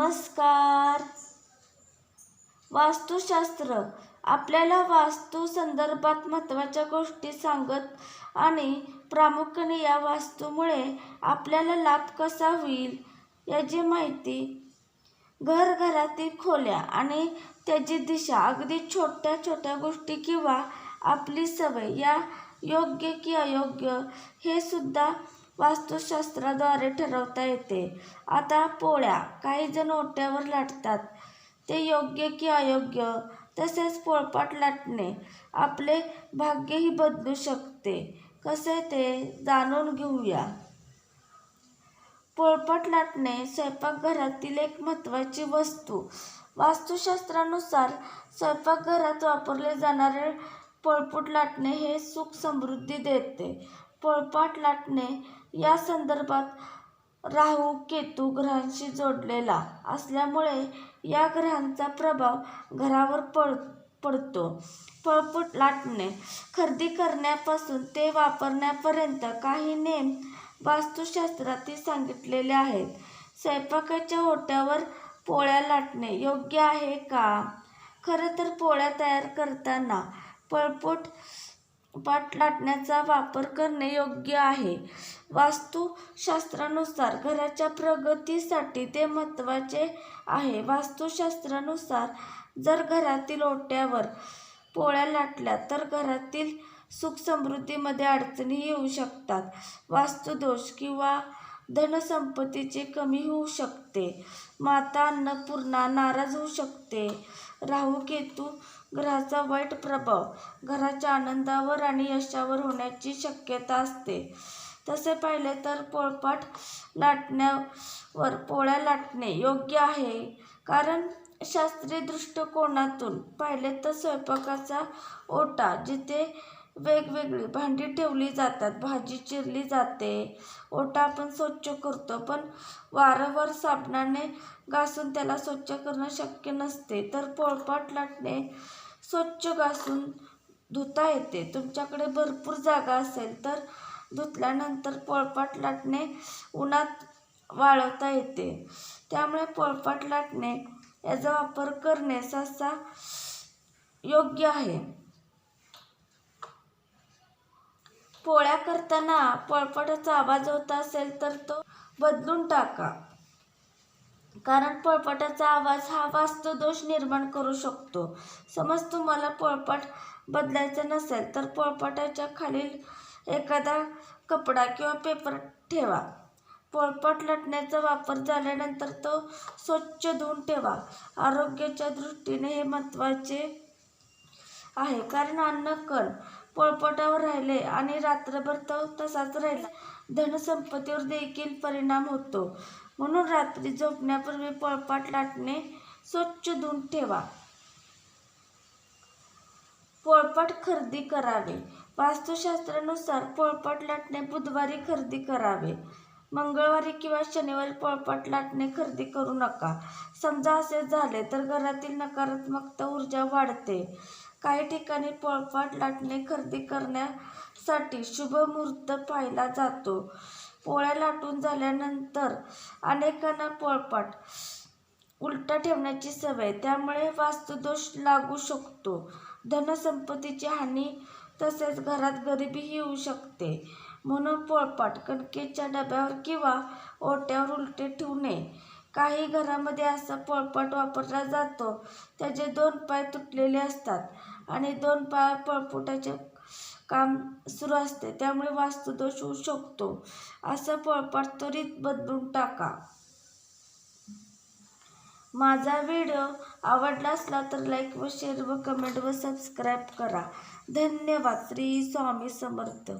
नमस्कार. वास्तुशास्त्र आपल्याला वास्तू संदर्भात महत्त्वाच्या गोष्टी सांगत आणि प्रामुख्याने या वास्तूमुळे आपल्याला लाभ कसा होईल याची माहिती घरघरातील खोल्या आणि त्याची दिशा अगदी छोट्या छोट्या गोष्टी किंवा आपली सवय या योग्य की अयोग्य हे सुद्धा वास्तुशास्त्राद्वारे ठरवता येते. आता पोळ्या काही जण ओट्यावर लाटतात. ते योग्य की अयोग्य तसेच पोळपाट लाटणे आपले भाग्यही बदलू शकते. कसे ते जाणून घेऊया. पोळपाट लाटणे स्वयंपाकघरातील एक महत्त्वाची वस्तू. वास्तुशास्त्रानुसार स्वयंपाकघरात वापरले जाणारे पोळपूट लाटणे हे सुख समृद्धी देते. पोळपाट लाटणे या संदर्भात राहू केतू ग्रहांशी जोडलेला असल्यामुळे या ग्रहांचा प्रभाव घरावर पड पडतो. पळपूट लाटणे खरेदी करण्यापासून ते वापरण्यापर्यंत काही नेम वास्तुशास्त्रातील सांगितलेले आहेत. स्वयंपाकाच्या ओट्यावर पोळ्या लाटणे योग्य आहे का? खरं तर पोळ्या तयार करताना पळपूट पाट लाटण्याचा वापर करणे योग्य आहे. वास्तुशास्त्रानुसार घराच्या प्रगतीसाठी ते महत्त्वाचे आहे. वास्तुशास्त्रानुसार जर घरातील ओट्यावर पोळ्या लाटल्या तर घरातील सुख समृद्धीमध्ये अडचणी येऊ शकतात. वास्तुदोष किंवा धनसंपत्तीचे कमी होऊ शकते. माता अन्नपूर्णा नाराज होऊ शकते. राहू केतू ग्रहाचा वाईट प्रभाव घराच्या आनंदावर आणि यशावर होण्याची शक्यता असते. तसे पाहिले तर पोळपाट लाटण्यावर पोळ्या लाटणे योग्य आहे. कारण शास्त्रीय दृष्टिकोनातून पाहिले तर स्वयंपाकाचा ओटा जिथे वेगवेगळी भांडी ठेवली जातात भाजी चिरली जाते. ओटा आपण स्वच्छ करतो पण वारंवार साबणाने घासून त्याला स्वच्छ करणं शक्य नसते. तर पोळपाट लाटणे स्वच्छ घासून धुता येते. तुमच्याकडे भरपूर जागा असेल तर धुतल्यानंतर पोळपाट लाटणे उन्हात वाळवता येते. त्यामुळे पोळपाट लाटणे याचा वापर करणे सहसा योग्य आहे. पोळ्या करताना पळपटाचा आवाज होत असेल तर तो बदलून टाका. कारण पळपटाचा आवाज हा वास्तुदोष निर्माण करू शकतो. समज तुम्हाला पोळपाट बदलायचा नसेल तर पोळपाटाच्या खालील एखादा कपडा किंवा पेपर ठेवा. पोळपाट लटण्याचा वापर झाल्यानंतर तो स्वच्छ धुवून ठेवा. आरोग्याच्या दृष्टीने हे महत्त्वाचे आहे. कारण अन्न कण पोळपाटावर राहिले आणि रात्रभर तो तसाच राहिला. धनसंपत्तीवर देखील परिणाम होतो. म्हणून रात्री झोपण्यापूर्वी पोळपाट लाटणे स्वच्छ धुवून ठेवा. पोळपाट खरेदी करावे. वास्तुशास्त्रानुसार पोळपाट लाटणे बुधवारी खरेदी करावे. मंगळवारी किंवा शनिवारी पोळपाट लाटणे खरेदी करू नका. समजा असे झाले तर घरातील नकारात्मकता ऊर्जा वाढते. काही ठिकाणी पोळपाट लाटणे खरेदी करण्यासाठी शुभ मुहूर्त पाहिला जातो. पोळ्या लाटून झाल्यानंतर अनेकांना पोळपाट उलटा ठेवण्याची सवय त्यामुळे वास्तुदोष लागू शकतो. धनसंपत्तीची हानी तसेच घरात गरिबीही येऊ शकते. म्हणून पोळपाट कणकेच्या डब्यावर किंवा ओट्यावर उलटे ठेवू नये काही घरामध्ये असा पळपट वापरला जातो. त्याचे दोन पाय तुटलेले असतात आणि दोन पाय पळपुटाचे काम सुरू असते. त्यामुळे वास्तुदोष होऊ शकतो. असं पळपट त्वरित बदलून टाका. माझा व्हिडिओ आवडला असला तर लाईक व शेअर व कमेंट व सबस्क्राईब करा. धन्यवाद. श्री स्वामी समर्थ.